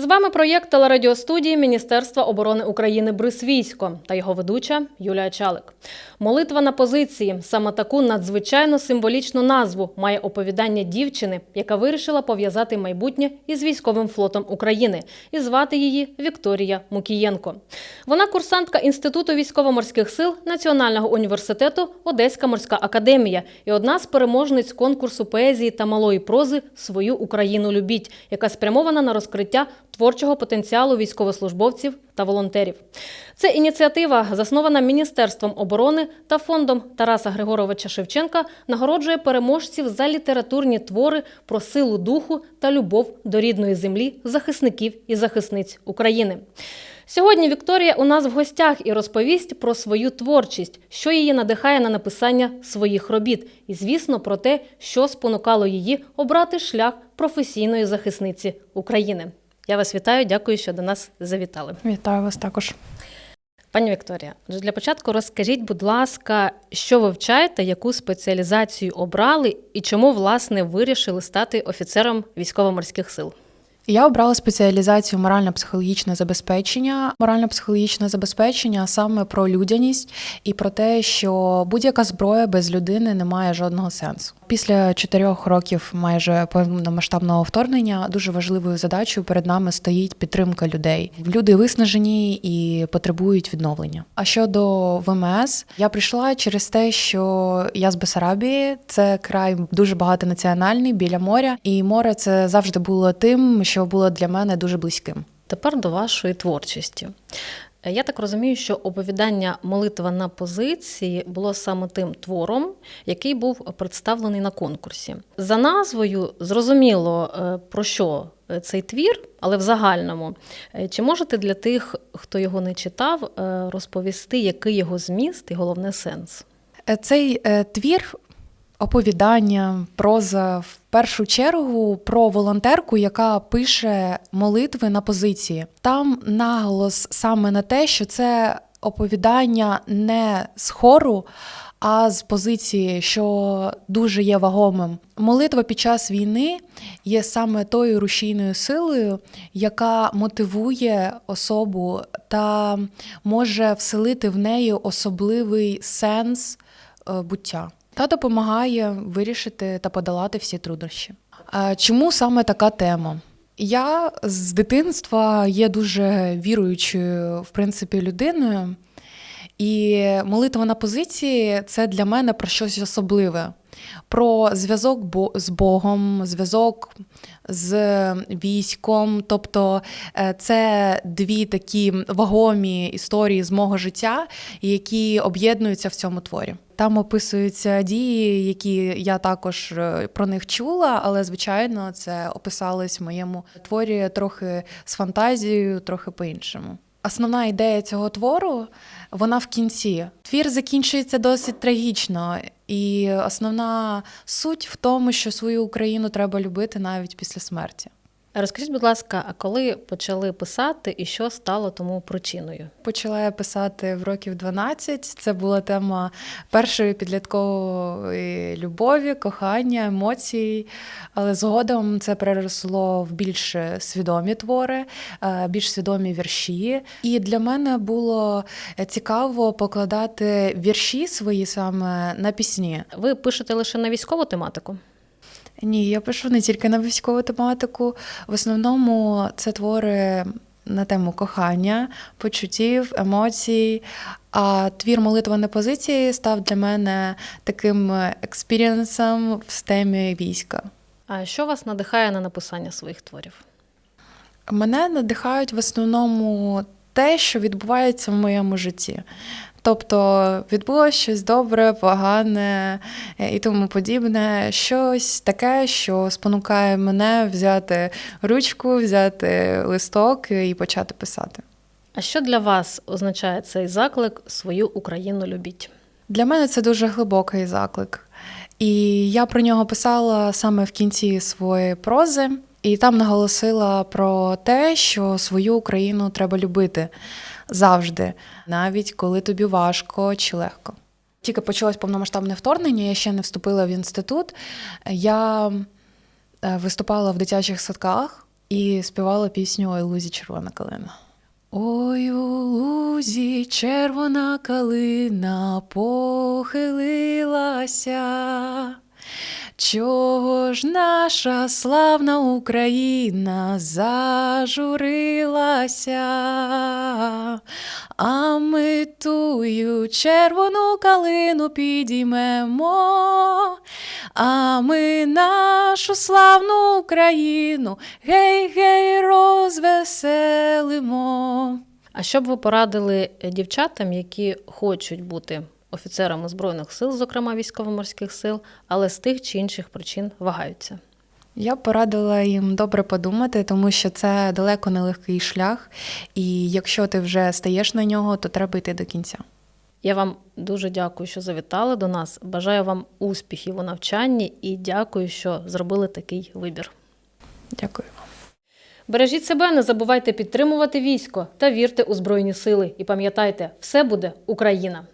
З вами проєкт телерадіостудії Міністерства оборони України Брисвійсько та його ведуча Юлія Чалик. Молитва на позиції саме таку надзвичайно символічну назву має оповідання дівчини, яка вирішила пов'язати майбутнє із військовим флотом України, і звати її Вікторія Мукієнко. Вона курсантка Інституту військово-морських сил Національного університету Одеська морська академія і одна з переможниць конкурсу поезії та малої прози Свою Україну любіть, яка спрямована на розкриття творчого потенціалу військовослужбовців та волонтерів. Це ініціатива, заснована Міністерством оборони та фондом Тараса Григоровича Шевченка, нагороджує переможців за літературні твори про силу духу та любов до рідної землі захисників і захисниць України. Сьогодні Вікторія у нас в гостях і розповість про свою творчість, що її надихає на написання своїх робіт, і, звісно, про те, що спонукало її обрати шлях професійної захисниці України. Я вас вітаю, дякую, що до нас завітали. Вітаю вас також. Пані Вікторія, для початку розкажіть, будь ласка, що ви вчаєте, яку спеціалізацію обрали і чому власне вирішили стати офіцером військово-морських сил? Я обрала спеціалізацію морально-психологічне забезпечення. Морально-психологічне забезпечення саме про людяність і про те, що будь-яка зброя без людини не має жодного сенсу. Після чотирьох років майже повномасштабного вторгнення дуже важливою задачею перед нами стоїть підтримка людей. Люди виснажені і потребують відновлення. А щодо ВМС, я прийшла через те, що я з Бесарабії, це край дуже багатонаціональний біля моря, і море це завжди було тим, що було для мене дуже близьким. Тепер до вашої творчості. Я так розумію, що оповідання Молитва на позиції було саме тим твором, який був представлений на конкурсі. За назвою зрозуміло е, про що цей твір, але в загальному. Е, Чи можете для тих, хто його не читав, е, розповісти, який його зміст і головне сенс? Е, Цей е, твір. Оповідання, проза в першу чергу про волонтерку, яка пише молитви на позиції. Там наголос саме на те, що це оповідання не з хору, а з позиції, що дуже є вагомим. Молитва під час війни є саме тою рушійною силою, яка мотивує особу та може вселити в неї особливий сенс е, буття та допомагає вирішити та подолати всі труднощі. Чому саме така тема? Я з дитинства є дуже віруючою, в принципі, людиною, і молитва на позиції це для мене про щось особливе. Про зв'язок з Богом, зв'язок з військом. Тобто е, це дві такі вагомі історії з мого життя, які об'єднуються в цьому творі. Там описуються дії, які я також е, про них чула, але звичайно це описалось в моєму творі трохи з фантазією, трохи по-іншому. Основна ідея цього твору вона в кінці. Твір закінчується досить трагічно, і основна суть в тому, що свою Україну треба любити навіть після смерті. Розкажіть, будь ласка, а коли почали писати і що стало тому причиною? Почала я писати в років 12. Це була тема першої підліткової любові, кохання, емоцій. Але згодом це переросло в більш свідомі твори, е, більш свідомі вірші. І для мене було цікаво покладати вірші свої саме на пісні. Ви пишете лише на військову тематику? Ні, я пишу не тільки на військову тематику. В основному це твори на тему кохання, почуттів, емоцій. А твір молитва на позиції став для мене таким експірієнсом в темі війська. А що вас надихає на написання своїх творів? Мене надихають в основному те, що відбувається в моєму житті. Тобто відбулося щось добре, погане е, і тому подібне, щось таке, що спонукає мене взяти ручку, взяти листок і почати писати. А що для вас означає цей заклик свою Україну любіть? Для мене це дуже глибокий заклик. І я про нього писала саме в кінці своєї прози, і там наголосила про те, що свою Україну треба любити завжди, навіть коли тобі важко чи легко. Тільки почалось повномасштабне вторгнення, я ще не вступила в інститут. Я е, виступала в дитячих садках і співала пісню Ой лузі червона калина. Ой у лузі червона калина похилилася. Чого ж наша славна Україна зажурилася, а ми тую червону калину підіймемо, а ми нашу славну Україну гей-гей розвеселимо. А що б ви порадили дівчатам, які хочуть бути офіцерами збройних сил, зокрема військово-морських сил, але з тих чи інших причин вагаються? Я порадила їм добре подумати, тому що це далеко не легкий шлях, і якщо ти вже стаєш на нього, то треба йти до кінця. Я вам дуже дякую, що завітали до нас. Бажаю вам успіхів у навчанні і дякую, що зробили такий вибір. Дякую. Бережіть себе, не забувайте підтримувати військо та вірте у Збройні сили. І пам'ятайте, все буде Україна!